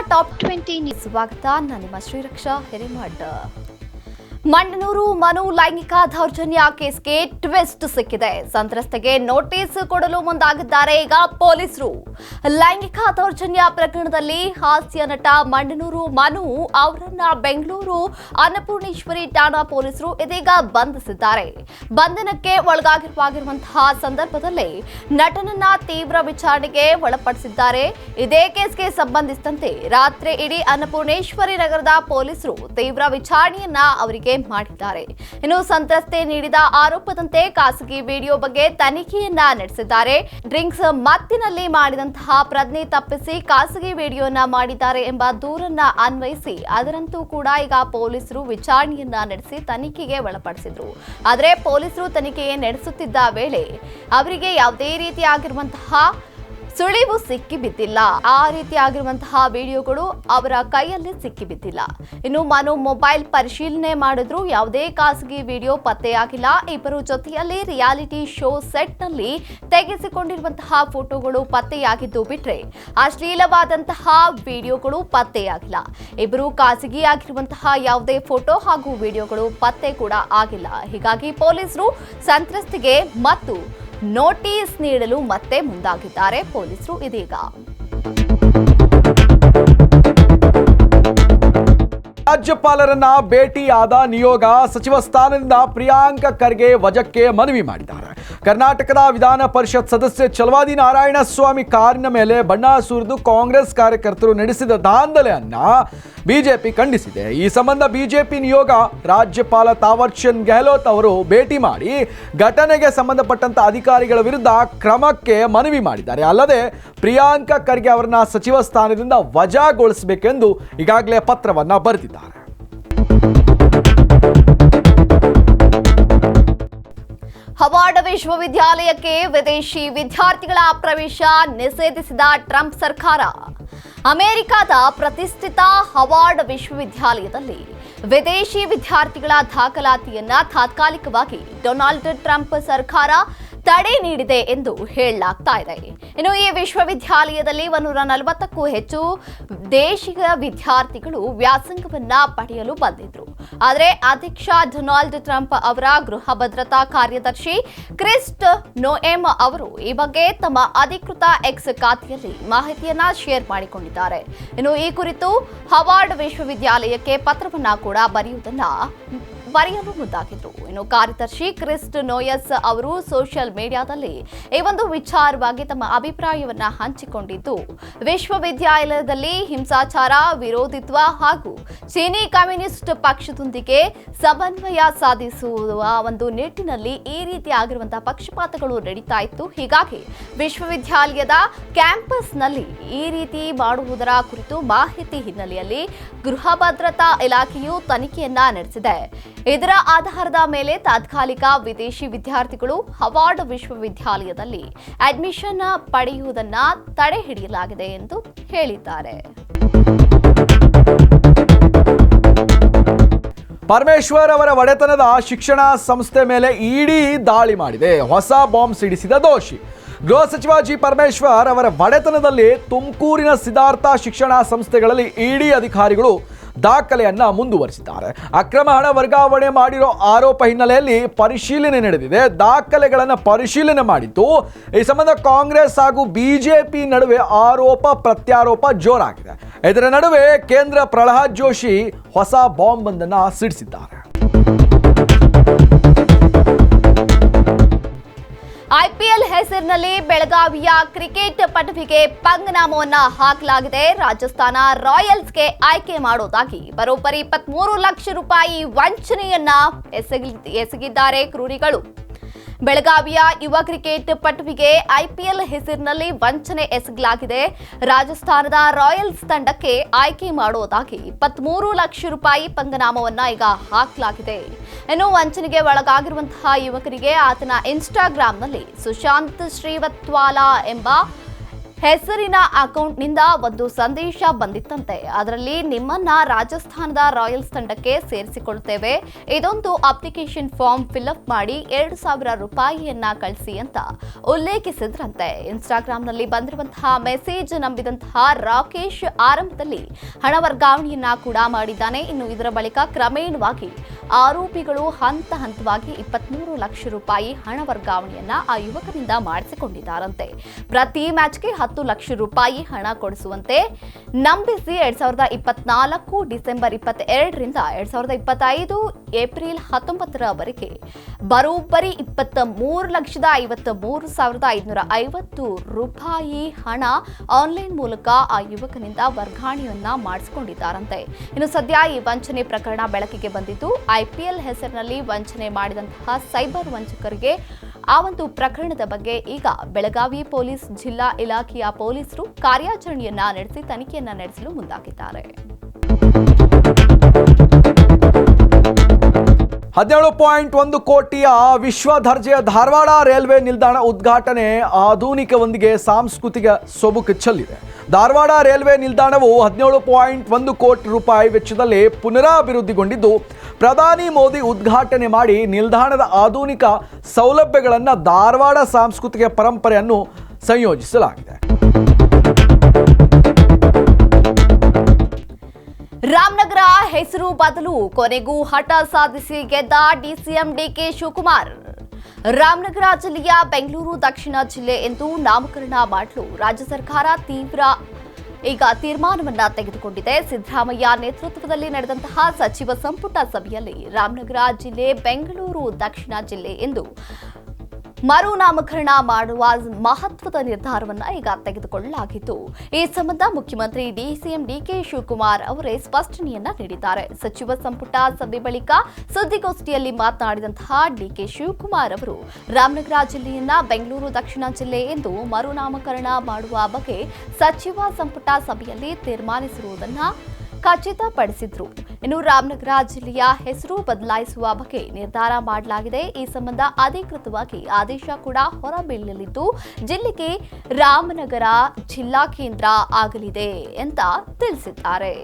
Top twenty ಸ್ವಾಗತ. ನಾನು ನಿಮ್ಮ ಶ್ರೀರಕ್ಷಾ ಹಿರೇಮಠ ಮಂಡನೂರು ಮನು ಲೈಂಗಿಕ ದೌರ್ಜನ್ಯ ಕೇಸ್ಗೆ ಟ್ವಿಸ್ಟ್ ಸಿಕ್ಕಿದೆ. ಸಂತ್ರಸ್ತೆಗೆ ನೋಟಿಸ್ ಕೊಡಲು ಮುಂದಾಗಿದ್ದಾರೆ ಈಗ ಪೊಲೀಸರು. ಲೈಂಗಿಕ ದೌರ್ಜನ್ಯ ಪ್ರಕರಣದಲ್ಲಿ ಹಾಸ್ಯ ನಟ ಮಂಡನೂರು ಮನು ಅವರನ್ನ ಬೆಂಗಳೂರು ಅನ್ನಪೂರ್ಣೇಶ್ವರಿ ಠಾಣಾ ಪೊಲೀಸರು ಇದೀಗ ಬಂಧಿಸಿದ್ದಾರೆ. ಬಂಧನಕ್ಕೆ ಒಳಗಾಗಿರುವಾಗಿರುವಂತಹ ಸಂದರ್ಭದಲ್ಲಿ ನಟನನ್ನ ತೀವ್ರ ವಿಚಾರಣೆಗೆ ಒಳಪಡಿಸಿದ್ದಾರೆ. ಇದೇ ಕೇಸ್ಗೆ ಸಂಬಂಧಿಸಿದಂತೆ ರಾತ್ರಿ ಇಡೀ ಅನ್ನಪೂರ್ಣೇಶ್ವರಿ ನಗರದ ಪೊಲೀಸರು ತೀವ್ರ ವಿಚಾರಣೆಯನ್ನ ಅವರಿಗೆ ಮಾಡಿದ್ದಾರೆ. ಇನ್ನು ಸಂತ್ರಸ್ತೆ ನೀಡಿದ ಆರೋಪದಂತೆ ಖಾಸಗಿ ವಿಡಿಯೋ ಬಗ್ಗೆ ತನಿಖೆಯನ್ನ ನಡೆಸಿದ್ದಾರೆ. ಡ್ರಿಂಕ್ಸ್ ಮತ್ತಿನಲ್ಲಿ ಮಾಡಿದಂತಹ ಪ್ರಜ್ಞೆ ತಪ್ಪಿಸಿ ಖಾಸಗಿ ವಿಡಿಯೋನ ಮಾಡಿದ್ದಾರೆ ಎಂಬ ದೂರನ್ನ ಅನ್ವಯಿಸಿ, ಅದರಂತೂ ಕೂಡ ಈಗ ಪೊಲೀಸರು ವಿಚಾರಣೆಯನ್ನ ನಡೆಸಿ ತನಿಖೆಗೆ ಒಳಪಡಿಸಿದ್ರು. ಆದರೆ ಪೊಲೀಸರು ತನಿಖೆ ನಡೆಸುತ್ತಿದ್ದ ವೇಳೆ ಅವರಿಗೆ ಯಾವುದೇ ರೀತಿಯಾಗಿರುವಂತಹ ಸುಳಿವು ಸಿಕ್ಕಿ ಬಿದ್ದಿಲ್ಲ ಆ ರೀತಿಯಾಗಿರುವಂತಹ ವಿಡಿಯೋಗಳು ಅವರ ಕೈಯಲ್ಲಿ ಸಿಕ್ಕಿ ಬಿದ್ದಿಲ್ಲ ಇನ್ನು ಮನು ಮೊಬೈಲ್ ಪರಿಶೀಲನೆ ಮಾಡಿದ್ರು. ಯಾವುದೇ ಖಾಸಗಿ ವಿಡಿಯೋ ಪತ್ತೆಯಾಗಿಲ್ಲ. ಇಬ್ಬರು ಜೊತೆಯಲ್ಲಿ ರಿಯಾಲಿಟಿ ಶೋ ಸೆಟ್ನಲ್ಲಿ ತೆಗೆಸಿಕೊಂಡಿರುವಂತಹ ಫೋಟೋಗಳು ಪತ್ತೆಯಾಗಿದ್ದು ಬಿಟ್ರೆ ಅಶ್ಲೀಲವಾದಂತಹ ವಿಡಿಯೋಗಳು ಪತ್ತೆಯಾಗಿಲ್ಲ. ಇಬ್ಬರು ಖಾಸಗಿಯಾಗಿರುವಂತಹ ಯಾವುದೇ ಫೋಟೋ ಹಾಗೂ ವಿಡಿಯೋಗಳು ಪತ್ತೆ ಕೂಡ ಆಗಿಲ್ಲ. ಹೀಗಾಗಿ ಪೊಲೀಸರು ಸಂತ್ರಸ್ತಿಗೆ ಮತ್ತು ನೋಟಿಸ್ ನೀಡಲು ಮತ್ತೆ ಮುಂದಾಗಿದ್ದಾರೆ ಪೊಲೀಸರು ಇದೀಗ. ರಾಜ್ಯಪಾಲರನ್ನ ಭೇಟಿಯಾದ ನಿಯೋಗ ಸಚಿವ ಸ್ಥಾನದಿಂದ ಪ್ರಿಯಾಂಕ ಖರ್ಗೆ ವಜಕ್ಕೆ ಮನವಿ ಮಾಡಿದ್ದಾರೆ. ಕರ್ನಾಟಕದ ವಿಧಾನ ಪರಿಷತ್ ಸದಸ್ಯ ಚಲವಾದಿ ನಾರಾಯಣ ಸ್ವಾಮಿ ಕಾರಿನ ಮೇಲೆ ಬಣ್ಣ ಸುರಿದು ಕಾಂಗ್ರೆಸ್ ಕಾರ್ಯಕರ್ತರು ನಡೆಸಿದ ದಾಂಧಲೆಯನ್ನ ಬಿಜೆಪಿ ಖಂಡಿಸಿದೆ. ಈ ಸಂಬಂಧ ಬಿಜೆಪಿ ನಿಯೋಗ ರಾಜ್ಯಪಾಲ ತಾವರ್ಚಂದ್ ಗೆಹ್ಲೋತ್ ಅವರು ಭೇಟಿ ಮಾಡಿ ಘಟನೆಗೆ ಸಂಬಂಧಪಟ್ಟಂತ ಅಧಿಕಾರಿಗಳ ವಿರುದ್ಧ ಕ್ರಮಕ್ಕೆ ಮನವಿ ಮಾಡಿದ್ದಾರೆ. ಅಲ್ಲದೆ ಪ್ರಿಯಾಂಕ ಖರ್ಗೆ ಅವರನ್ನ ಸಚಿವ ಸ್ಥಾನದಿಂದ ವಜಾಗೊಳಿಸಬೇಕೆಂದು ಈಗಾಗಲೇ ಪತ್ರವನ್ನ ಬರೆದಿದ್ದಾರೆ. ಹವಾರ್ಡ್ ವಿಶ್ವವಿದ್ಯಾಲಯಕ್ಕೆ ವಿದೇಶಿ ವಿದ್ಯಾರ್ಥಿಗಳ ಪ್ರವೇಶ ನಿಷೇಧಿಸಿದ ಟ್ರಂಪ್ ಸರ್ಕಾರ. ಅಮೆರಿಕದ ಪ್ರತಿಷ್ಠಿತ ಹವಾರ್ಡ್ ವಿಶ್ವವಿದ್ಯಾಲಯದಲ್ಲಿ ವಿದೇಶಿ ವಿದ್ಯಾರ್ಥಿಗಳ ದಾಖಲಾತಿಯನ್ನ ತಾತ್ಕಾಲಿಕವಾಗಿ ಡೊನಾಲ್ಡ್ ಟ್ರಂಪ್ ಸರ್ಕಾರ ತಡೆ ನೀಡಿದೆ ಎಂದು ಹೇಳಲಾಗ್ತಾ ಇದೆ. ಇನ್ನು ಈ ವಿಶ್ವವಿದ್ಯಾಲಯದಲ್ಲಿ ಒಂದೂರ ನಲವತ್ತಕ್ಕೂ ಹೆಚ್ಚು ದೇಶೀಯ ವಿದ್ಯಾರ್ಥಿಗಳು ವ್ಯಾಸಂಗವನ್ನ ಪಡೆಯಲು ಬಂದಿದ್ರು. ಆದರೆ ಅಧ್ಯಕ್ಷ ಡೊನಾಲ್ಡ್ ಟ್ರಂಪ್ ಅವರ ಗೃಹ ಭದ್ರತಾ ಕಾರ್ಯದರ್ಶಿ ಕ್ರಿಸ್ಟ್ ನೋಎಮ್ ಅವರು ಈ ಬಗ್ಗೆ ತಮ್ಮ ಅಧಿಕೃತ ಎಕ್ಸ್ ಖಾತೆಯಲ್ಲಿ ಮಾಹಿತಿಯನ್ನ ಶೇರ್ ಮಾಡಿಕೊಂಡಿದ್ದಾರೆ. ಇನ್ನು ಈ ಕುರಿತು ಹವಾರ್ಡ್ ವಿಶ್ವವಿದ್ಯಾಲಯಕ್ಕೆ ಪತ್ರವನ್ನ ಕೂಡ ಬರೆಯುವುದನ್ನ ಬರೆಯಲು ಮುಂದಾಗಿದ್ರು ಇನ್ನು ಕಾರ್ಯದರ್ಶಿ ಕ್ರಿಸ್ಟ್ ನೋಯಸ್ ಅವರು ಸೋಷಿಯಲ್ ಮೀಡಿಯಾದಲ್ಲಿ ಈ ಒಂದು ವಿಚಾರವಾಗಿ ತಮ್ಮ ಅಭಿಪ್ರಾಯವನ್ನ ಹಂಚಿಕೊಂಡಿದ್ದು. ವಿಶ್ವವಿದ್ಯಾಲಯದಲ್ಲಿ ಹಿಂಸಾಚಾರ, ವಿರೋಧಿತ್ವ ಹಾಗೂ ಚೀನಿ ಕಮ್ಯುನಿಸ್ಟ್ ಪಕ್ಷದೊಂದಿಗೆ ಸಮನ್ವಯ ಸಾಧಿಸುವ ಒಂದು ನಿಟ್ಟಿನಲ್ಲಿ ಈ ರೀತಿ ಆಗಿರುವಂತಹ ಪಕ್ಷಪಾತಗಳು ನಡೀತಾ ಇತ್ತು. ಹೀಗಾಗಿ ವಿಶ್ವವಿದ್ಯಾಲಯದ ಕ್ಯಾಂಪಸ್ನಲ್ಲಿ ಈ ರೀತಿ ಮಾಡುವುದರ ಕುರಿತು ಮಾಹಿತಿ ಹಿನ್ನೆಲೆಯಲ್ಲಿ ಗೃಹ ಭದ್ರತಾ ಇಲಾಖೆಯು ತನಿಖೆಯನ್ನ ನಡೆಸಿದೆ. ಇದರ ಆಧಾರದ ಮೇಲೆ ತಾತ್ಕಾಲಿಕ ವಿದೇಶಿ ವಿದ್ಯಾರ್ಥಿಗಳು ಹವಾರ್ಡ್ ವಿಶ್ವವಿದ್ಯಾಲಯದಲ್ಲಿ ಅಡ್ಮಿಷನ್ ಪಡೆಯುವುದನ್ನ ತಡೆ ಹಿಡಿಯಲಾಗಿದೆ ಎಂದು ಹೇಳಿದ್ದಾರೆ. ಪರಮೇಶ್ವರ್ ಅವರ ಒಡೆತನದ ಶಿಕ್ಷಣ ಸಂಸ್ಥೆ ಮೇಲೆ ಇಡಿ ದಾಳಿ ಮಾಡಿದೆ. ಹೊಸ ಬಾಂಬ್ ಸಿಡಿಸಿದ ದೋಷಿ. ಗೃಹ ಸಚಿವ ಜಿ ಪರಮೇಶ್ವರ್ ಅವರ ಒಡೆತನದಲ್ಲಿ ತುಮಕೂರಿನ ಸಿದ್ಧಾರ್ಥ ಶಿಕ್ಷಣ ಸಂಸ್ಥೆಗಳಲ್ಲಿ ಇಡಿ ಅಧಿಕಾರಿಗಳು ದಾಖಲೆಯನ್ನ ಮುಂದುವರಿಸಿದ್ದಾರೆ. ಅಕ್ರಮ ಹಣ ವರ್ಗಾವಣೆ ಮಾಡಿರೋ ಆರೋಪ ಹಿನ್ನೆಲೆಯಲ್ಲಿ ಪರಿಶೀಲನೆ ನಡೆದಿದೆ. ದಾಖಲೆಗಳನ್ನು ಪರಿಶೀಲನೆ ಮಾಡಿದ್ದು ಈ ಸಂಬಂಧ ಕಾಂಗ್ರೆಸ್ ಹಾಗೂ ಬಿಜೆಪಿ ನಡುವೆ ಆರೋಪ ಪ್ರತ್ಯಾರೋಪ ಜೋರಾಗಿದೆ. ಇದರ ನಡುವೆ ಕೇಂದ್ರ ಪ್ರಹ್ಲಾದ್ ಜೋಶಿ ಹೊಸ ಬಾಂಬ್ ಒಂದನ್ನು ಸಿಡಿಸಿದ್ದಾರೆ. ಐಪಿಎಲ್ ಹೆಸರಿನಲ್ಲಿ ಬೆಳಗಾವಿಯ ಕ್ರಿಕೆಟ್ ಪಟುವಿಗೆ ಪಂಗನಾಮವನ್ನ ಹಾಕಲಾಗಿದೆ. ರಾಜಸ್ಥಾನ ರಾಯಲ್ಸ್ಗೆ ಆಯ್ಕೆ ಮಾಡೋದಾಗಿ ಬರೋಬ್ಬರಿ ಇಪ್ಪತ್ಮೂರು ಲಕ್ಷ ರೂಪಾಯಿ ವಂಚನೆಯನ್ನ ಎಸಗಿ ಎಸಗಿದ್ದಾರೆ ಕ್ರೂರಿಗಳು. ಬೆಳಗಾವಿಯ ಯುವ ಕ್ರಿಕೆಟ್ ಪಟುವಿಗೆ ಐಪಿಎಲ್ ಹೆಸರಿನಲ್ಲಿ ವಂಚನೆ ಎಸಗಲಾಗಿದೆ. ರಾಜಸ್ಥಾನದ ರಾಯಲ್ಸ್ ತಂಡಕ್ಕೆ ಆಯ್ಕೆ ಮಾಡುವುದಾಗಿ ಇಪ್ಪತ್ಮೂರು ಲಕ್ಷ ರೂಪಾಯಿ ಪಂಗನಾಮವನ್ನ ಈಗ ಹಾಕಲಾಗಿದೆ. ಇನ್ನು ವಂಚನೆಗೆ ಒಳಗಾಗಿರುವಂತಹ ಯುವಕರಿಗೆ ಆತನ ಇನ್ಸ್ಟಾಗ್ರಾಂನಲ್ಲಿ ಸುಶಾಂತ್ ಶ್ರೀವತ್ವಾಲಾ ಎಂಬ ಹೆಸರಿನ ಅಕೌಂಟ್ನಿಂದ ಒಂದು ಸಂದೇಶ ಬಂದಿತ್ತಂತೆ. ಅದರಲ್ಲಿ ನಿಮ್ಮನ್ನ ರಾಜಸ್ಥಾನದ ರಾಯಲ್ಸ್ ತಂಡಕ್ಕೆ ಸೇರಿಸಿಕೊಳ್ತೇವೆ ಇದೊಂದು ಅಪ್ಲಿಕೇಶನ್ ಫಾರ್ಮ್ ಫಿಲ್ಅಪ್ ಮಾಡಿ ಎರಡು ಸಾವಿರ ರೂಪಾಯಿಯನ್ನ ಕಳಿಸಿ ಅಂತ ಉಲ್ಲೇಖಿಸಿದ್ರಂತೆ. ಇನ್ಸ್ಟಾಗ್ರಾಂನಲ್ಲಿ ಬಂದಿರುವಂತಹ ಮೆಸೇಜ್ ನಂಬಿದಂತಹ ರಾಕೇಶ್ ಆರಂಭದಲ್ಲಿ ಹಣ ವರ್ಗಾವಣೆಯನ್ನ ಕೂಡ ಮಾಡಿದ್ದಾನೆ. ಇನ್ನು ಇದರ ಬಳಿಕ ಕ್ರಮೇಣವಾಗಿ ಆರೋಪಿಗಳು ಹಂತ ಹಂತವಾಗಿ ಇಪ್ಪತ್ಮೂರು ಲಕ್ಷ ರೂಪಾಯಿ ಹಣ ವರ್ಗಾವಣೆಯನ್ನ ಆ ಯುವಕರಿಂದ ಮಾಡಿಸಿಕೊಂಡಿದ್ದಾರಂತೆ. ಪ್ರತಿ ಮ್ಯಾಚ್ಗೆ ಹತ್ತು ಲಕ್ಷ ರೂಪಾಯಿ ಹಣ ಕೊಡಿಸುವಂತೆ ನಂಬಿಸಿ ಎರಡ್ ಸಾವಿರದ ಇಪ್ಪತ್ನಾಲ್ಕು ಡಿಸೆಂಬರ್ ಇಪ್ಪತ್ತೆರಡರಿಂದ ಎರಡ್ ಸಾವಿರದ ಇಪ್ಪತ್ತೈದು ಏಪ್ರಿಲ್ ಹತ್ತೊಂಬತ್ತರವರೆಗೆ ಬರೋಬ್ಬರಿ ಇಪ್ಪತ್ತ ಮೂರು ಲಕ್ಷದ ಐವತ್ತ ಮೂರು ಸಾವಿರದ ಐದುನೂರ ಐವತ್ತು ರೂಪಾಯಿ ಹಣ ಆನ್ಲೈನ್ ಮೂಲಕ ಆ ಯುವಕನಿಂದ ವರ್ಗಾವಣೆಯನ್ನ ಮಾಡಿಸಿಕೊಂಡಿದ್ದಾರಂತೆ. ಇನ್ನು ಸದ್ಯ ಈ ವಂಚನೆ ಪ್ರಕರಣ ಬೆಳಕಿಗೆ ಬಂದಿದ್ದು ಐಪಿಎಲ್ ಹೆಸರಿನಲ್ಲಿ ವಂಚನೆ ಮಾಡಿದಂತಹ ಸೈಬರ್ ವಂಚಕರಿಗೆ ಆ ಒಂದು ಪ್ರಕರಣದ ಬಗ್ಗೆ ಈಗ ಬೆಳಗಾವಿ ಪೊಲೀಸ್, ಜಿಲ್ಲಾ ಇಲಾಖೆಯ ಪೊಲೀಸರು ಕಾರ್ಯಾಚರಣೆಯನ್ನ ನಡೆಸಿ ತನಿಖೆಯನ್ನ ನಡೆಸಲು ಮುಂದಾಗಿದ್ದಾರೆ. ಹದಿನೇಳು ಪಾಯಿಂಟ್ ಒಂದು ಕೋಟಿಯ ವಿಶ್ವ ದರ್ಜೆಯ ಧಾರವಾಡ ರೈಲ್ವೆ ನಿಲ್ದಾಣ ಉದ್ಘಾಟನೆ ಆಧುನಿಕವೊಂದಿಗೆ ಸಾಂಸ್ಕೃತಿಕ ಸೊಬಗು ಚೆಲ್ಲಿದೆ ಧಾರವಾಡ ರೈಲ್ವೆ ನಿಲ್ದಾಣವು ಹದಿನೇಳು ಪಾಯಿಂಟ್ ಒಂದು ಕೋಟಿ ರೂಪಾಯಿ ವೆಚ್ಚದಲ್ಲಿ ಪುನರಾಭಿವೃದ್ಧಿಗೊಂಡಿದ್ದು ಪ್ರಧಾನಿ ಮೋದಿ ಉದ್ಘಾಟನೆ ಮಾಡಿ ನಿಲ್ದಾಣದ ಆಧುನಿಕ ಸೌಲಭ್ಯಗಳನ್ನು ಧಾರವಾಡ ಸಾಂಸ್ಕೃತಿಕ ಪರಂಪರೆಯನ್ನು ಸಂಯೋಜಿಸಲಾಗಿದೆ. ರಾಮನಗರ ಹೆಸರು ಬದಲು ಕೊನೆಗೂ ಹಠ ಸಾಧಿಸಿ ಗೆದ್ದ ಡಿಸಿಎಂ ಡಿಕೆ ಶಿವಕುಮಾರ್. ರಾಮನಗರ ಜಿಲ್ಲೆಯ ಬೆಂಗಳೂರು ದಕ್ಷಿಣ ಜಿಲ್ಲೆ ಎಂದು ನಾಮಕರಣ ಮಾಡಲು ರಾಜ್ಯ ಸರ್ಕಾರ ತೀವ್ರ ಈಗ ತೀರ್ಮಾನವನ್ನ ತೆಗೆದುಕೊಂಡಿದೆ. ಸಿದ್ದರಾಮಯ್ಯ ನೇತೃತ್ವದಲ್ಲಿ ನಡೆದಂತಹ ಸಚಿವ ಸಂಪುಟ ಸಭೆಯಲ್ಲಿ ರಾಮನಗರ ಜಿಲ್ಲೆ, ಬೆಂಗಳೂರು, ದಕ್ಷಿಣ ಜಿಲ್ಲೆ ಎಂದು ಮರು ನಾಮಕರಣ ಮಾಡುವ ಮಹತ್ವದ ನಿರ್ಧಾರವನ್ನ ಈಗ ತೆಗೆದುಕೊಳ್ಳಲಾಗಿತ್ತು. ಈ ಸಂಬಂಧ ಮುಖ್ಯಮಂತ್ರಿ ಡಿಸಿಎಂ ಡಿಕೆ ಶಿವಕುಮಾರ್ ಅವರೇ ಸ್ಪಷ್ಟನೆಯನ್ನ ನೀಡಿದ್ದಾರೆ. ಸಚಿವ ಸಂಪುಟ ಸಭೆ ಬಳಿಕ ಸುದ್ದಿಗೋಷ್ಠಿಯಲ್ಲಿ ಮಾತನಾಡಿದಂತಹ ಡಿಕೆ ಶಿವಕುಮಾರ್ ಅವರು, ರಾಮನಗರ ಜಿಲ್ಲೆಯನ್ನ ಬೆಂಗಳೂರು ದಕ್ಷಿಣ ಜಿಲ್ಲೆ ಎಂದು ಮರು ನಾಮಕರಣ ಮಾಡುವ ಬಗ್ಗೆ ಸಚಿವ ಸಂಪುಟ ಸಭೆಯಲ್ಲಿ ತೀರ್ಮಾನಿಸಿರುವುದನ್ನ ಖಚಿತಪಡಿಸಿದ್ರು. ಇನ್ನು ರಾಮನಗರ ಜಿಲ್ಲೆಯ ಹೆಸರು ಬದಲಾಯಿಸುವ ಬಗ್ಗೆ ನಿರ್ಧಾರ ಮಾಡಲಾಗಿದೆ. ಈ ಸಂಬಂಧ ಅಧಿಕೃತವಾಗಿ ಆದೇಶ ಕೂಡ ಹೊರಬೀಳಲಿದ್ದು, ಜಿಲ್ಲೆಗೆ ರಾಮನಗರ ಜಿಲ್ಲಾ ಕೇಂದ್ರ ಆಗಲಿದೆ ಅಂತ ತಿಳಿಸಿದ್ದಾರೆ.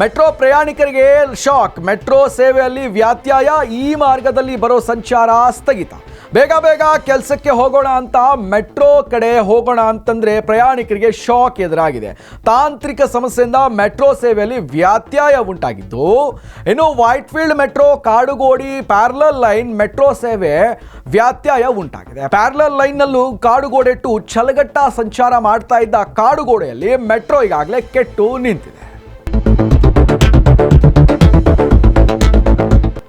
ಮೆಟ್ರೋ ಪ್ರಯಾಣಿಕರಿಗೆ ಶಾಕ್. ಮೆಟ್ರೋ ಸೇವೆಯಲ್ಲಿ ವ್ಯತ್ಯಯ. ಈ ಮಾರ್ಗದಲ್ಲಿ ಬರೋ ಸಂಚಾರ ಸ್ಥಗಿತ. ಬೇಗ ಬೇಗ ಕೆಲಸಕ್ಕೆ ಹೋಗೋಣ ಅಂತ ಮೆಟ್ರೋ ಕಡೆ ಹೋಗೋಣ ಅಂತಂದ್ರೆ ಪ್ರಯಾಣಿಕರಿಗೆ ಶಾಕ್ ಎದುರಾಗಿದೆ. ತಾಂತ್ರಿಕ ಸಮಸ್ಯೆಯಿಂದ ಮೆಟ್ರೋ ಸೇವೆಯಲ್ಲಿ ವ್ಯತ್ಯಯ ಉಂಟಾಗಿದ್ದು, ಇನ್ನು Whitefield metro Kadugodi parallel line metro ಸೇವೆ ವ್ಯತ್ಯಯ ಉಂಟಾಗಿದೆ. ಪ್ಯಾರಲಲ್ ಲೈನ್ನಲ್ಲೂ ಕಾಡುಗೋಡೆ ಟು ಛಲಗಟ್ಟ ಸಂಚಾರ ಮಾಡ್ತಾ ಇದ್ದ ಕಾಡುಗೋಡೆಯಲ್ಲಿ ಮೆಟ್ರೋ ಈಗಾಗಲೇ ಕೆಟ್ಟು ನಿಂತಿದೆ.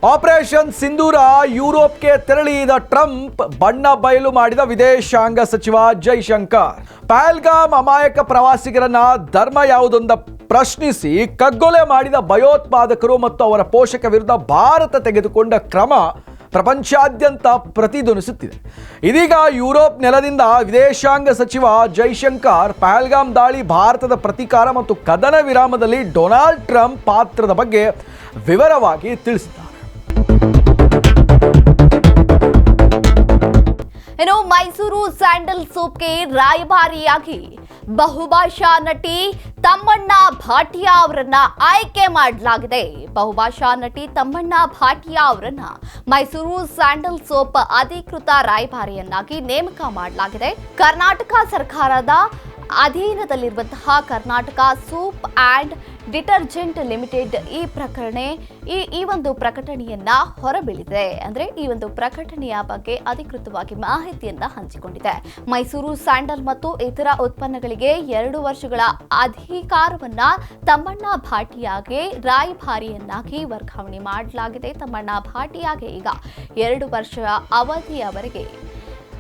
ಆಪರೇಷನ್ ಸಿಂಧೂರ ಯುರೋಪ್ಗೆ ತೆರಳಿದ ಟ್ರಂಪ್ ಬಣ್ಣ ಬಯಲು ಮಾಡಿದ ವಿದೇಶಾಂಗ ಸಚಿವ ಜೈಶಂಕರ್. ಪ್ಯಾಲ್ಗಾಮ್ ಅಮಾಯಕ ಪ್ರವಾಸಿಗರನ್ನ ಧರ್ಮ ಯಾವುದೊಂದ ಪ್ರಶ್ನಿಸಿ ಕಗ್ಗೊಲೆ ಮಾಡಿದ ಭಯೋತ್ಪಾದಕರು ಮತ್ತು ಅವರ ಪೋಷಕ ವಿರುದ್ಧ ಭಾರತ ತೆಗೆದುಕೊಂಡ ಕ್ರಮ ಪ್ರಪಂಚಾದ್ಯಂತ ಪ್ರತಿಧ್ವನಿಸುತ್ತಿದೆ. ಇದೀಗ ಯುರೋಪ್ ನೆಲದಿಂದ ವಿದೇಶಾಂಗ ಸಚಿವ ಜೈಶಂಕರ್ ಪಹಲ್ಗಾಮ್ ದಾಳಿ ಭಾರತದ ಪ್ರತೀಕಾರ ಮತ್ತು ಕದನ ವಿರಾಮದಲ್ಲಿ ಡೊನಾಲ್ಡ್ ಟ್ರಂಪ್ ಪಾತ್ರದ ಬಗ್ಗೆ ವಿವರವಾಗಿ ತಿಳಿಸಿದ್ದಾರೆ. ಇನ್ನು ಮೈಸೂರು ಸ್ಯಾಂಡಲ್ ಸೋಪ್ಗೆ ರಾಯಭಾರಿಯಾಗಿ ಬಹುಭಾಷಾ ನಟಿ ತಮ್ಮಣ್ಣ ಭಾಟಿಯಾ ಅವರನ್ನ ಆಯ್ಕೆ ಮಾಡಲಾಗಿದೆ. ಬಹುಭಾಷಾ ನಟಿ ತಮ್ಮಣ್ಣ ಭಾಟಿಯಾ ಅವರನ್ನ ಮೈಸೂರು ಸ್ಯಾಂಡಲ್ ಸೋಪ್ ಅಧಿಕೃತ ರಾಯಭಾರಿಯನ್ನಾಗಿ ನೇಮಕ ಮಾಡಲಾಗಿದೆ. ಕರ್ನಾಟಕ ಸರ್ಕಾರದ ಅಧೀನದಲ್ಲಿರುವಂತಹ Karnataka soap and detergent limited ಈ ಪ್ರಕರಣೆ, ಈ ಈ ಒಂದು ಪ್ರಕಟಣೆಯನ್ನ ಹೊರಬೀಳಿದೆ. ಅಂದ್ರೆ ಈ ಒಂದು ಪ್ರಕಟಣೆಯ ಬಗ್ಗೆ ಅಧಿಕೃತವಾಗಿ ಮಾಹಿತಿಯನ್ನ ಹಂಚಿಕೊಂಡಿದೆ. ಮೈಸೂರು ಸ್ಯಾಂಡಲ್ ಮತ್ತು ಇತರ ಉತ್ಪನ್ನಗಳಿಗೆ ಎರಡು ವರ್ಷಗಳ ಅಧಿಕಾರವನ್ನ ತಮ್ಮಣ್ಣ ಭಾಟಿಯಾಗೆ ರಾಯಭಾರಿಯನ್ನಾಗಿ ವರ್ಗಾವಣೆ ಮಾಡಲಾಗಿದೆ. ತಮ್ಮಣ್ಣ ಭಾಟಿಯಾಗೆ ಈಗ ಎರಡು ವರ್ಷ ಅವಧಿಯವರೆಗೆ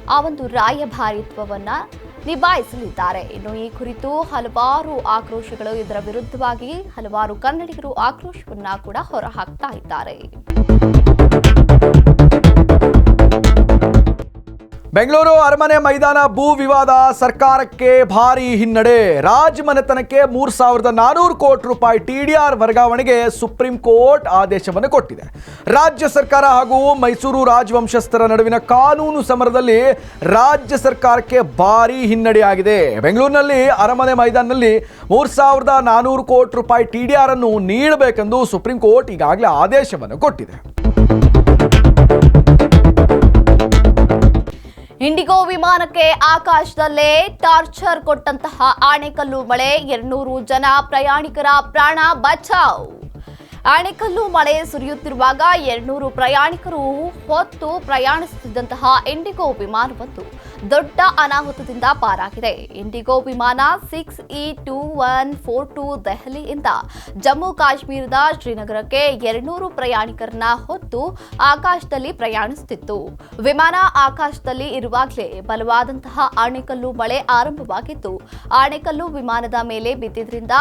ಆ ಒಂದು ರಾಯಭಾರಿತ್ವವನ್ನ ನಿಭಾಯಿಸಲಿದ್ದಾರೆ. ಇನ್ನು ಈ ಕುರಿತು ಹಲವಾರು ಆಕ್ರೋಶಗಳು ಇದರ ವಿರುದ್ಧವಾಗಿ ಹಲವಾರು ಕನ್ನಡಿಗರು ಆಕ್ರೋಶವನ್ನ ಕೂಡ ಹೊರಹಾಕ್ತಾ ಇದ್ದಾರೆ. ಬೆಂಗಳೂರು ಅರಮನೆ ಮೈದಾನ ಭೂ ವಿವಾದ ಸರ್ಕಾರಕ್ಕೆ ಭಾರಿ ಹಿನ್ನಡೆ. ರಾಜ್ ಮನೆತನಕ್ಕೆ ಮೂರು ಸಾವಿರದ ನಾನೂರು ಕೋಟಿ ರೂಪಾಯಿ ಟಿಡಿಆರ್ ವರ್ಗಾವಣೆಗೆ ಸುಪ್ರೀಂ ಕೋರ್ಟ್ ಆದೇಶವನ್ನು ಕೊಟ್ಟಿದೆ. ರಾಜ್ಯ ಸರ್ಕಾರ ಹಾಗೂ ಮೈಸೂರು ರಾಜವಂಶಸ್ಥರ ನಡುವಿನ ಕಾನೂನು ಸಮರದಲ್ಲಿ ರಾಜ್ಯ ಸರ್ಕಾರಕ್ಕೆ ಭಾರಿ ಹಿನ್ನಡೆಯಾಗಿದೆ. ಬೆಂಗಳೂರಿನಲ್ಲಿ ಅರಮನೆ ಮೈದಾನದಲ್ಲಿ ಮೂರು ಸಾವಿರದ ನಾನೂರು ಕೋಟಿ ರೂಪಾಯಿ ಟಿಡಿಆರ್ ಅನ್ನು ನೀಡಬೇಕೆಂದು ಸುಪ್ರೀಂ ಕೋರ್ಟ್ ಈಗಾಗಲೇ ಆದೇಶವನ್ನು ಕೊಟ್ಟಿದೆ. ಇಂಡಿಗೋ ವಿಮಾನಕ್ಕೆ ಆಕಾಶದಲ್ಲೇ ಟಾರ್ಚರ್ ಕೊಟ್ಟಂತಹ ಆಣೆಕಲ್ಲು ಮಳೆ, ಎರಡ್ನೂರು ಜನ ಪ್ರಯಾಣಿಕರ ಪ್ರಾಣ ಬಚಾವ್. ಆಣೆಕಲ್ಲು ಮಳೆ ಸುರಿಯುತ್ತಿರುವಾಗ ಎರಡ್ನೂರು ಪ್ರಯಾಣಿಕರು ಹೊತ್ತು ಪ್ರಯಾಣಿಸುತ್ತಿದ್ದಂತಹ ಇಂಡಿಗೋ ವಿಮಾನವೊಂದು. ದೊಡ್ಡ ಅನಾಹುತದಿಂದ ಪಾರಾಗಿದೆ. ಇಂಡಿಗೋ ವಿಮಾನ six E two one four two ದೆಹಲಿಯಿಂದ ಜಮ್ಮು ಕಾಶ್ಮೀರದ ಶ್ರೀನಗರಕ್ಕೆ ಎರಡ್ನೂರು ಪ್ರಯಾಣಿಕರನ್ನ ಹೊತ್ತು ಆಕಾಶದಲ್ಲಿ ಪ್ರಯಾಣಿಸುತ್ತಿತ್ತು. ವಿಮಾನ ಆಕಾಶದಲ್ಲಿ ಇರುವಾಗಲೇ ಬಲವಾದಂತಹ ಆಣೆಕಲ್ಲು ಮಳೆ ಆರಂಭವಾಗಿತ್ತು. ಆಣೆಕಲ್ಲು ವಿಮಾನದ ಮೇಲೆ ಬಿದ್ದಿದ್ರಿಂದ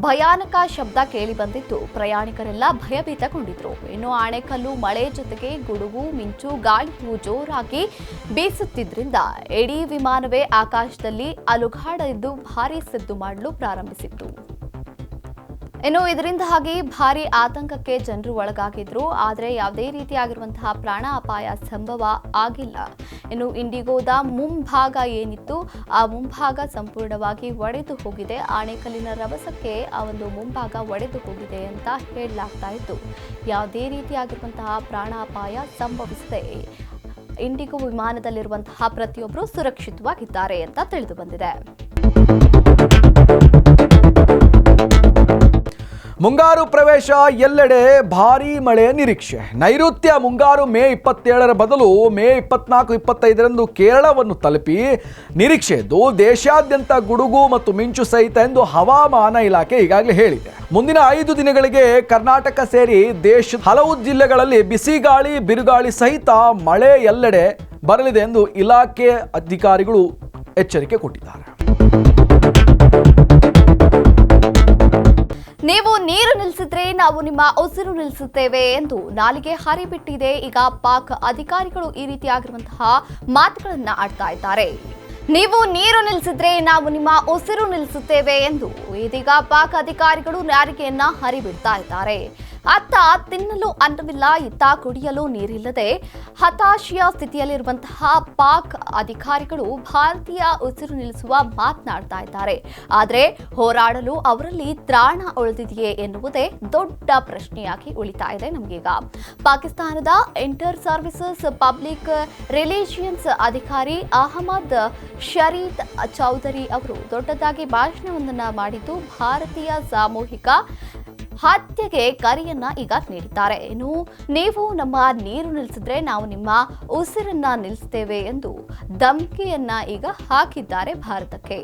ಭಯಾನಕ ಶಬ್ದ ಕೇಳಿ ಬಂದಿತ್ತು. ಪ್ರಯಾಣಿಕರೆಲ್ಲ ಭಯಭೀತಗೊಂಡಿದ್ರು. ಇನ್ನು ಆಣೆಕಲ್ಲು ಮಳೆ ಜೊತೆಗೆ ಗುಡುಗು, ಮಿಂಚು ಗಾಳಿಯು ಜೋರಾಗಿ ಬೀಸುತ್ತಿದ್ರಿಂದ ಇಡೀ ವಿಮಾನವೇ ಆಕಾಶದಲ್ಲಿ ಅಲುಗಾಡಲಿದ್ದು ಭಾರೀ ಸದ್ದು ಮಾಡಲು ಪ್ರಾರಂಭಿಸಿತ್ತು. ಇನ್ನು ಇದರಿಂದಾಗಿ ಭಾರಿ ಆತಂಕಕ್ಕೆ ಜನರು ಒಳಗಾಗಿದ್ರು. ಆದರೆ ಯಾವುದೇ ರೀತಿಯಾಗಿರುವಂತಹ ಪ್ರಾಣ ಅಪಾಯ ಸಂಭವ ಆಗಿಲ್ಲ. ಇನ್ನು ಇಂಡಿಗೋದ ಮುಂಭಾಗ ಏನಿತ್ತು, ಆ ಮುಂಭಾಗ ಸಂಪೂರ್ಣವಾಗಿ ಒಡೆದು ಹೋಗಿದೆ. ಆಣೆಕಲ್ಲಿನ ರಭಸಕ್ಕೆ ಆ ಒಂದು ಮುಂಭಾಗ ಒಡೆದು ಹೋಗಿದೆ ಅಂತ ಹೇಳಲಾಗ್ತಾ ಇತ್ತು. ಯಾವುದೇ ರೀತಿಯಾಗಿರುವಂತಹ ಪ್ರಾಣ ಅಪಾಯ ಸಂಭವಿಸದೆ ಇಂಡಿಗೋ ವಿಮಾನದಲ್ಲಿರುವಂತಹ ಪ್ರತಿಯೊಬ್ಬರು ಸುರಕ್ಷಿತವಾಗಿದ್ದಾರೆ ಅಂತ ತಿಳಿದು ಬಂದಿದೆ. ಮುಂಗಾರು ಪ್ರವೇಶ ಎಲ್ಲೆಡೆ ಭಾರೀ ಮಳೆ ನಿರೀಕ್ಷೆ. ನೈಋತ್ಯ ಮುಂಗಾರು ಮೇ ಇಪ್ಪತ್ತೇಳರ ಬದಲು ಮೇ ಇಪ್ಪತ್ನಾಲ್ಕು ಇಪ್ಪತ್ತೈದರಂದು ಕೇರಳವನ್ನು ತಲುಪಿ ನಿರೀಕ್ಷೆ. ಇದ್ದು ದೇಶಾದ್ಯಂತ ಗುಡುಗು ಮತ್ತು ಮಿಂಚು ಸಹಿತ ಎಂದು ಹವಾಮಾನ ಇಲಾಖೆ ಈಗಾಗಲೇ ಹೇಳಿದೆ. ಮುಂದಿನ ಐದು ದಿನಗಳಿಗೆ ಕರ್ನಾಟಕ ಸೇರಿ ದೇಶದ ಹಲವು ಜಿಲ್ಲೆಗಳಲ್ಲಿ ಬಿಸಿಗಾಳಿ, ಬಿರುಗಾಳಿ ಸಹಿತ ಮಳೆ ಎಲ್ಲೆಡೆ ಬರಲಿದೆ ಎಂದು ಇಲಾಖೆ ಅಧಿಕಾರಿಗಳು ಎಚ್ಚರಿಕೆ ಕೊಟ್ಟಿದ್ದಾರೆ. ನೀವು ನೀರು ನಿಲ್ಲಿಸಿದ್ರೆ ನಾವು ನಿಮ್ಮ ಉಸಿರು ನಿಲ್ಲಿಸುತ್ತೇವೆ ಎಂದು ನಾಲಿಗೆ ಹರಿಬಿಟ್ಟಿದೆ ಈಗ ಪಾಕ್ ಅಧಿಕಾರಿಗಳು ಈ ರೀತಿಯಾಗಿರುವಂತಹ ಮಾತುಗಳನ್ನ ಆಡ್ತಾ ಇದ್ದಾರೆ. ನೀವು ನೀರು ನಿಲ್ಲಿಸಿದ್ರೆ ನಾವು ನಿಮ್ಮ ಉಸಿರು ನಿಲ್ಲಿಸುತ್ತೇವೆ ಎಂದು ಇದೀಗ ಪಾಕ್ ಅಧಿಕಾರಿಗಳು ನಾಲಿಗೆಯನ್ನ ಹರಿಬಿಡ್ತಾ ಇದ್ದಾರೆ. ಅತ್ತ ತಿನ್ನಲು ಅನ್ನವಿಲ್ಲ, ಇತ್ತ ಕುಡಿಯಲು ನೀರಿಲ್ಲದೆ ಹತಾಶೆಯ ಸ್ಥಿತಿಯಲ್ಲಿರುವಂತಹ ಪಾಕ್ ಅಧಿಕಾರಿಗಳು ಭಾರತೀಯ ಉಸಿರು ನಿಲ್ಲಿಸುವ ಮಾತನಾಡ್ತಾ ಇದ್ದಾರೆ. ಆದರೆ ಹೋರಾಡಲು ಅವರಲ್ಲಿ ತ್ರಾಣ ಉಳಿದಿದೆಯೇ ಎನ್ನುವುದೇ ದೊಡ್ಡ ಪ್ರಶ್ನೆಯಾಗಿ ಉಳಿತಾ ಇದೆ ನಮಗೀಗ. ಪಾಕಿಸ್ತಾನದ ಇಂಟರ್ ಸರ್ವಿಸಸ್ ಪಬ್ಲಿಕ್ ರಿಲೇಷನ್ಸ್ ಅಧಿಕಾರಿ ಅಹಮದ್ ಶರೀದ್ ಚೌಧರಿ ಅವರು ದೊಡ್ಡದಾಗಿ ಭಾಷಣವೊಂದನ್ನು ಮಾಡಿದ್ದು ಭಾರತೀಯ ಸಾಮೂಹಿಕ ಹತ್ಯೆಗೆ ಕರೆಯನ್ನ ಈಗ ನೀಡಿದ್ದಾರೆ. ಏನು ನೀವು ನಮ್ಮ ನೀರು ನಿಲ್ಲಿಸಿದ್ರೆ ನಾವು ನಿಮ್ಮ ಉಸಿರನ್ನ ನಿಲ್ಲಿಸ್ತೇವೆ ಎಂದು ಧಮಕಿಯನ್ನ ಈಗ ಹಾಕಿದ್ದಾರೆ ಭಾರತಕ್ಕೆ.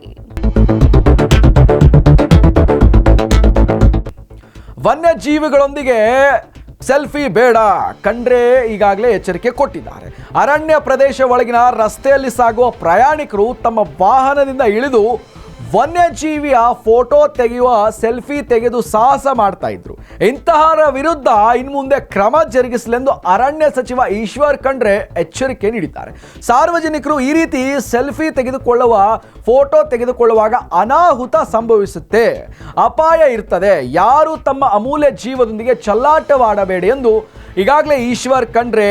ವನ್ಯಜೀವಿಗಳೊಂದಿಗೆ ಸೆಲ್ಫಿ ಬೇಡ, ಕಂಡ್ರೆ ಈಗಾಗಲೇ ಎಚ್ಚರಿಕೆ ಕೊಟ್ಟಿದ್ದಾರೆ. ಅರಣ್ಯ ಪ್ರದೇಶ ಒಳಗಿನ ರಸ್ತೆಯಲ್ಲಿ ಸಾಗುವ ಪ್ರಯಾಣಿಕರು ತಮ್ಮ ವಾಹನದಿಂದ ಇಳಿದು ವನ್ಯಜೀವಿಯ ಫೋಟೋ ತೆಗೆಯುವ ಸೆಲ್ಫಿ ತೆಗೆದು ಸಾಹಸ ಮಾಡ್ತಾ ಇದ್ರು. ಇಂತಹರ ವಿರುದ್ಧ ಇನ್ನು ಮುಂದೆ ಕ್ರಮ ಜರುಗಿಸಲೆಂದು ಅರಣ್ಯ ಸಚಿವ ಈಶ್ವರ್ ಖಂಡ್ರೆ ಎಚ್ಚರಿಕೆ ನೀಡಿದ್ದಾರೆ. ಸಾರ್ವಜನಿಕರು ಈ ರೀತಿ ಸೆಲ್ಫಿ ತೆಗೆದುಕೊಳ್ಳುವ, ಫೋಟೋ ತೆಗೆದುಕೊಳ್ಳುವಾಗ ಅನಾಹುತ ಸಂಭವಿಸುತ್ತೆ. ಅಪಾಯ ಇರ್ತದೆ. ಯಾರು ತಮ್ಮ ಅಮೂಲ್ಯ ಜೀವದೊಂದಿಗೆ ಚಲ್ಲಾಟವಾಡಬೇಡಿ ಎಂದು ಈಗಾಗಲೇ ಈಶ್ವರ್ ಖಂಡ್ರೆ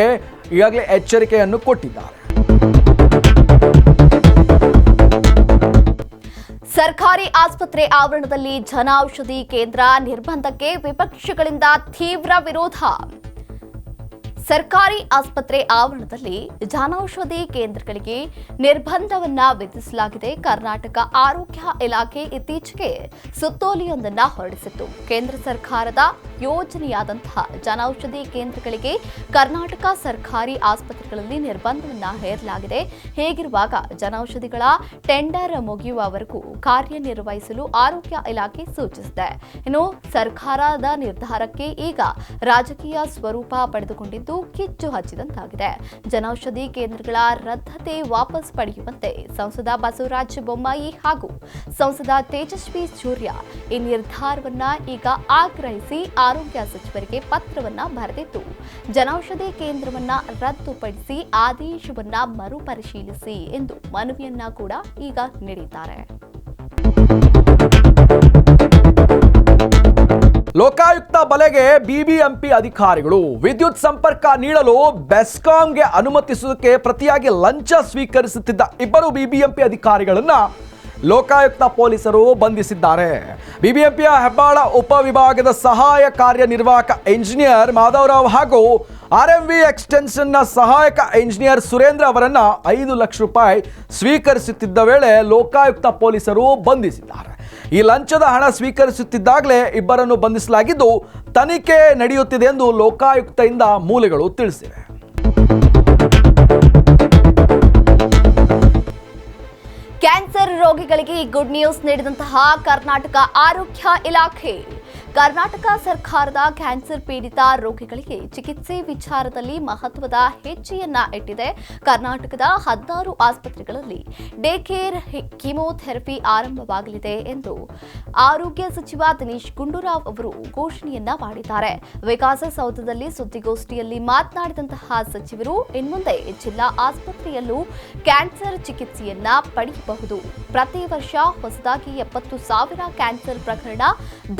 ಈಗಾಗಲೇ ಎಚ್ಚರಿಕೆಯನ್ನು ಕೊಟ್ಟಿದ್ದಾರೆ. ಸರ್ಕಾರಿ ಆಸ್ಪತ್ರೆ ಆವರಣದಲ್ಲಿ ಜನೌಷಧಿ ಕೇಂದ್ರ ನಿರ್ಬಂಧಕ್ಕೆ ವಿಪಕ್ಷಗಳಿಂದ ತೀವ್ರ ವಿರೋಧ. ಸರ್ಕಾರಿ ಆಸ್ಪತ್ರೆ ಆವರಣದಲ್ಲಿ ಜನೌಷಧಿ ಕೇಂದ್ರಗಳಿಗೆ ನಿರ್ಬಂಧವನ್ನ ವಿಧಿಸಲಾಗಿದೆ. ಕರ್ನಾಟಕ ಆರೋಗ್ಯ ಇಲಾಖೆ ಇತ್ತೀಚೆಗೆ ಸುತ್ತೋಲೆಯೊಂದನ್ನ ಹೊರಡಿಸಿತ್ತು. ಕೇಂದ್ರ ಸರ್ಕಾರದ ಯೋಜನೆಯಾದಂತಹ ಜನೌಷಧಿ ಕೇಂದ್ರಗಳಿಗೆ ಕರ್ನಾಟಕ ಸರ್ಕಾರಿ ಆಸ್ಪತ್ರೆಗಳಲ್ಲಿ ನಿರ್ಬಂಧವನ್ನ ಹೇರಲಾಗಿದೆ. ಹೇಗಿರುವಾಗ ಜನೌಷಧಿಗಳ ಟೆಂಡರ್ ಮುಗಿಯುವವರೆಗೂ ಕಾರ್ಯನಿರ್ವಹಿಸಲು ಆರೋಗ್ಯ ಇಲಾಖೆ ಸೂಚಿಸಿದೆ. ಇನ್ನು ಸರ್ಕಾರದ ನಿರ್ಧಾರಕ್ಕೆ ಈಗ ರಾಜಕೀಯ ಸ್ವರೂಪ ಪಡೆದುಕೊಂಡಿದ್ದು ಎಂದು ಕಿಚ್ಚು ಹಚ್ಚಿದಂತಾಗಿದೆ. ಜನೌಷಧಿ ಕೇಂದ್ರಗಳ ರದ್ದತೆ ವಾಪಸ್ ಪಡೆಯುವಂತೆ ಸಂಸದ ಬಸವರಾಜ ಬೊಮ್ಮಾಯಿ ಹಾಗೂ ಸಂಸದ ತೇಜಸ್ವಿ ಸೂರ್ಯ ಈ ನಿರ್ಧಾರವನ್ನ ಈಗ ಆಗ್ರಹಿಸಿ ಆರೋಗ್ಯ ಸಚಿವರಿಗೆ ಪತ್ರವನ್ನ ಬರೆದಿದ್ದು ಜನೌಷಧಿ ಕೇಂದ್ರವನ್ನ ರದ್ದುಪಡಿಸಿ ಆದೇಶವನ್ನ ಮರುಪರಿಶೀಲಿಸಿ ಎಂದು ಮನವಿಯನ್ನ ಕೂಡ ಈಗ ನೀಡಿದ್ದಾರೆ. ಲೋಕಾಯುಕ್ತ ಬಲೆಗೆ ಬಿಬಿಎಂಪಿ ಅಧಿಕಾರಿಗಳು ವಿದ್ಯುತ್ ಸಂಪರ್ಕ ನೀಡಲು ಬೆಸ್ಕಾಂಗೆ ಅನುಮತಿಸುವುದಕ್ಕೆ ಪ್ರತಿಯಾಗಿ ಲಂಚ ಸ್ವೀಕರಿಸುತ್ತಿದ್ದ ಇಬ್ಬರು ಬಿಬಿಎಂಪಿ ಅಧಿಕಾರಿಗಳನ್ನ ಲೋಕಾಯುಕ್ತ ಪೊಲೀಸರು ಬಂಧಿಸಿದ್ದಾರೆ. ಬಿಬಿಎಂಪಿಯ ಹೆಬ್ಬಾಳ ಉಪವಿಭಾಗದ ಸಹಾಯ ಕಾರ್ಯನಿರ್ವಾಹಕ ಇಂಜಿನಿಯರ್ ಮಾಧವರಾವ್ ಹಾಗೂ ಆರ್ ಎಂ ವಿ ಎಕ್ಸ್ಟೆನ್ಷನ್ನ ಸಹಾಯಕ ಇಂಜಿನಿಯರ್ ಸುರೇಂದ್ರ ಅವರನ್ನು ಐದು ಲಕ್ಷ ರೂಪಾಯಿ ಸ್ವೀಕರಿಸುತ್ತಿದ್ದ ವೇಳೆ ಲೋಕಾಯುಕ್ತ ಪೊಲೀಸರು ಬಂಧಿಸಿದ್ದಾರೆ. ಈ ಲಂಚದ ಹಣ ಸ್ವೀಕರಿಸುತ್ತಿದ್ದಾಗಲೇ ಇಬ್ಬರನ್ನು ಬಂಧಿಸಲಾಗಿದ್ದು ತನಿಖೆ ನಡೆಯುತ್ತಿದೆ ಎಂದು ಲೋಕಾಯುಕ್ತದಿಂದ ಮೂಲಗಳು ತಿಳಿಸಿವೆ. ಕ್ಯಾನ್ಸರ್ ರೋಗಿಗಳಿಗೆ ಗುಡ್ ನ್ಯೂಸ್ ನೀಡಿದಂತಹ ಕರ್ನಾಟಕ ಆರೋಗ್ಯ ಇಲಾಖೆ. ಕರ್ನಾಟಕ ಸರ್ಕಾರದ ಕ್ಯಾನ್ಸರ್ ಪೀಡಿತ ರೋಗಿಗಳಿಗೆ ಚಿಕಿತ್ಸೆ ವಿಚಾರದಲ್ಲಿ ಮಹತ್ವದ ಹೆಜ್ಜೆಯನ್ನ ಇಟ್ಟಿದೆ. ಕರ್ನಾಟಕದ ಹದಿನಾರು ಆಸ್ಪತ್ರೆಗಳಲ್ಲಿ ಡೇ ಕೇರ್ ಕೀಮೋಥೆರಪಿ ಆರಂಭವಾಗಲಿದೆ ಎಂದು ಆರೋಗ್ಯ ಸಚಿವ ದಿನೇಶ್ ಗುಂಡೂರಾವ್ ಅವರು ಘೋಷಣೆಯನ್ನ ಮಾಡಿದ್ದಾರೆ. ವಿಕಾಸಸೌಧದಲ್ಲಿ ಸುದ್ದಿಗೋಷ್ಠಿಯಲ್ಲಿ ಮಾತನಾಡಿದಂತಹ ಸಚಿವರು ಇನ್ಮುಂದೆ ಜಿಲ್ಲಾ ಆಸ್ಪತ್ರೆಯಲ್ಲೂ ಕ್ಯಾನ್ಸರ್ ಚಿಕಿತ್ಸೆಯನ್ನ ಪಡೆಯಬಹುದು. ಪ್ರತಿ ವರ್ಷ ಹೊಸದಾಗಿ ಎಪ್ಪತ್ತು ಸಾವಿರ ಕ್ಯಾನ್ಸರ್ ಪ್ರಕರಣ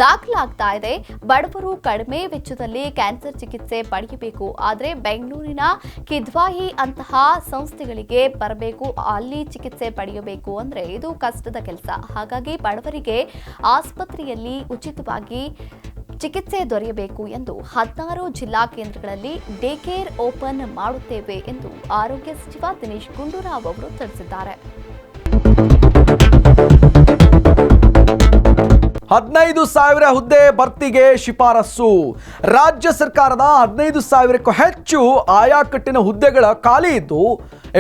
ದಾಖಲಾಗ್ತಾ ಇದೆ. ಬಡವರು ಕಡಿಮೆ ವೆಚ್ಚದಲ್ಲಿ ಕ್ಯಾನ್ಸರ್ ಚಿಕಿತ್ಸೆ ಪಡೆಯಬೇಕು. ಆದರೆ ಬೆಂಗಳೂರಿನ ಕಿದ್ವಾಯಿ ಅಂತಹ ಸಂಸ್ಥೆಗಳಿಗೆ ಬರಬೇಕು, ಅಲ್ಲಿ ಚಿಕಿತ್ಸೆ ಪಡೆಯಬೇಕು ಅಂದರೆ ಇದು ಕಷ್ಟದ ಕೆಲಸ. ಹಾಗಾಗಿ ಬಡವರಿಗೆ ಆಸ್ಪತ್ರೆಯಲ್ಲಿ ಉಚಿತವಾಗಿ ಚಿಕಿತ್ಸೆ ದೊರೆಯಬೇಕು ಎಂದು ಹದಿನಾರು ಜಿಲ್ಲಾ ಕೇಂದ್ರಗಳಲ್ಲಿ ಡೇ ಕೇರ್ ಓಪನ್ ಮಾಡುತ್ತೇವೆ ಎಂದು ಆರೋಗ್ಯ ಸಚಿವ ದಿನೇಶ್ ಗುಂಡೂರಾವ್ ಅವರು ತಿಳಿಸಿದ್ದಾರೆ. ಹದಿನೈದು ಸಾವಿರ ಹುದ್ದೆ ಭರ್ತಿಗೆ ಶಿಫಾರಸ್ಸು. ರಾಜ್ಯ ಸರ್ಕಾರದ ಹದಿನೈದು ಸಾವಿರಕ್ಕೂ ಹೆಚ್ಚು ಆಯಾಕಟ್ಟಿನ ಹುದ್ದೆಗಳ ಖಾಲಿ ಇದ್ದು,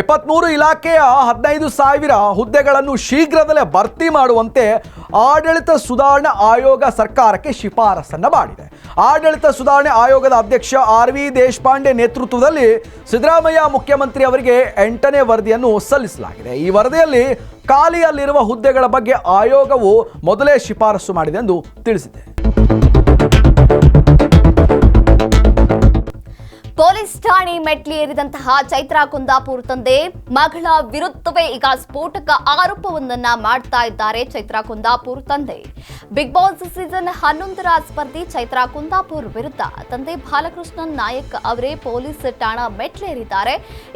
ಎಪ್ಪತ್ಮೂರು ಇಲಾಖೆಯ ಹದಿನೈದು ಸಾವಿರ ಹುದ್ದೆಗಳನ್ನು ಶೀಘ್ರದಲ್ಲೇ ಭರ್ತಿ ಮಾಡುವಂತೆ ಆಡಳಿತ ಸುಧಾರಣಾ ಆಯೋಗ ಸರ್ಕಾರಕ್ಕೆ ಶಿಫಾರಸನ್ನು ಮಾಡಿದೆ. ಆಡಳಿತ ಸುಧಾರಣೆ ಆಯೋಗದ ಅಧ್ಯಕ್ಷ ಆರ್ ವಿ ದೇಶಪಾಂಡೆ ನೇತೃತ್ವದಲ್ಲಿ ಸಿದ್ದರಾಮಯ್ಯ ಮುಖ್ಯಮಂತ್ರಿ ಅವರಿಗೆ ಎಂಟನೇ ವರದಿಯನ್ನು ಸಲ್ಲಿಸಲಾಗಿದೆ. ಈ ವರದಿಯಲ್ಲಿ ಖಾಲಿಯಲ್ಲಿರುವ ಹುದ್ದೆಗಳ ಬಗ್ಗೆ ಆಯೋಗವು ಮೊದಲೇ ಶಿಫಾರಸು ಮಾಡಿದೆ ಎಂದು ತಿಳಿಸಿದೆ. ಪೊಲೀಸ್ ಠಾಣೆ ಮೆಟ್ಲಿ ಏರಿದಂತಹ ಚೈತ್ರಾ ಕುಂದಾಪುರ್ ತಂದೆ ಮಗಳ ವಿರುದ್ಧವೇ ಈಗ ಸ್ಫೋಟಕ ಆರೋಪವೊಂದನ್ನ ಮಾಡ್ತಾ ಇದ್ದಾರೆ ಚೈತ್ರಾ ಕುಂದಾಪುರ್ ತಂದೆ. ಬಿಗ್ ಬಾಸ್ ಸೀಸನ್ ಹನ್ನೊಂದರ ಸ್ಪರ್ಧಿ ಚೈತ್ರಾ ಕುಂದಾಪುರ್ ವಿರುದ್ಧ ತಂದೆ ಬಾಲಕೃಷ್ಣನ್ ನಾಯಕ್ ಅವರೇ ಪೊಲೀಸ್ ಠಾಣಾ ಮೆಟ್ಲೇರಿದ್ದಾರೆ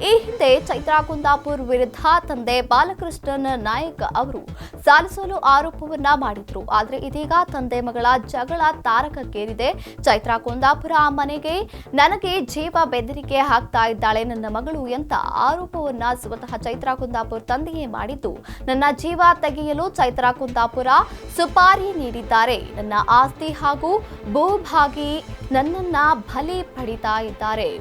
ಈ ಹಿಂದೆ ಚೈತ್ರಾ ಕುಂದಾಪುರ್ ವಿರುದ್ಧ ತಂದೆ ಬಾಲಕೃಷ್ಣನ್ ನಾಯಕ್ ಅವರು ಸಾಲಿಸೋಲು ಆರೋಪವನ್ನ ಮಾಡಿದ್ರು. ಆದ್ರೆ ಇದೀಗ ತಂದೆ ಮಗಳ ಜಗಳ ತಾರಕಕ್ಕೇರಿದೆ. ಚೈತ್ರಾ ಕುಂದಾಪುರ ಮನೆಗೆ ನನಗೆ ಜೀವ ಬೆದರಿಕೆ ಹಾಕ್ತಾ ಇದ್ದಾಳೆ. ನನ್ನ ಮಗಳು ಎಂತ ಆರೋಪವನ್ನ ಸ್ವತಃ ಚೈತ್ರಾ ಕುಂದಾಪುರ್ ತಂದೆಯೇ ಮಾಡಿದ್ದು. ನನ್ನ ಜೀವ ತೆಗೆಯಲು ಚೈತ್ರಾ ಕುಂದಾಪುರ ಸುಪಾರಿ ನೀಡಿದ್ದಾರೆ. ನನ್ನ ಆಸ್ತಿ ಹಾಗೂ ಭೂಭಾಗಿ ನನ್ನನ್ನ ಬಲಿ ಪಡಿತಾ ಇದ್ದಾರೆ.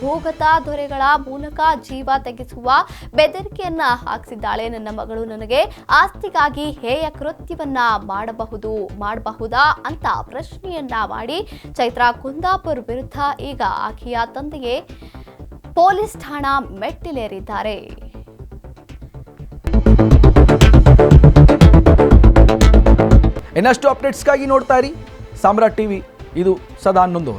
ಭೂಗತ ದೊರೆಗಳ ಮೂಲಕ ಜೀವ ತೆಗೆಸುವ ಬೆದರಿಕೆಯನ್ನ ಹಾಕಿಸಿದ್ದಾಳೆ. ನನ್ನ ಮಗಳು ನನಗೆ ಆಸ್ತಿಗಾಗಿ ಹೇಯ ಕೃತ್ಯವನ್ನ ಮಾಡಬಹುದು, ಮಾಡಬಹುದಾ ಅಂತ ಪ್ರಶ್ನೆಯನ್ನ ಮಾಡಿ ಚೈತ್ರಾ ಕುಂದಾಪುರ್ ವಿರುದ್ಧ ಈಗ ಆಕೆಯ ತಂದೆಯೇ ಪೊಲೀಸ್ ಠಾಣಾ ಮೆಟ್ಟಿಲೇರಿದ್ದಾರೆ. ಇನ್ನಷ್ಟು ಅಪ್ಡೇಟ್ಸ್ಗಾಗಿ ನೋಡ್ತಾ ಇರಿ. ಸಾಮ್ರಾಟ್ ಟಿವಿ ಇದು ಸದಾ ಹನ್ನೊಂದು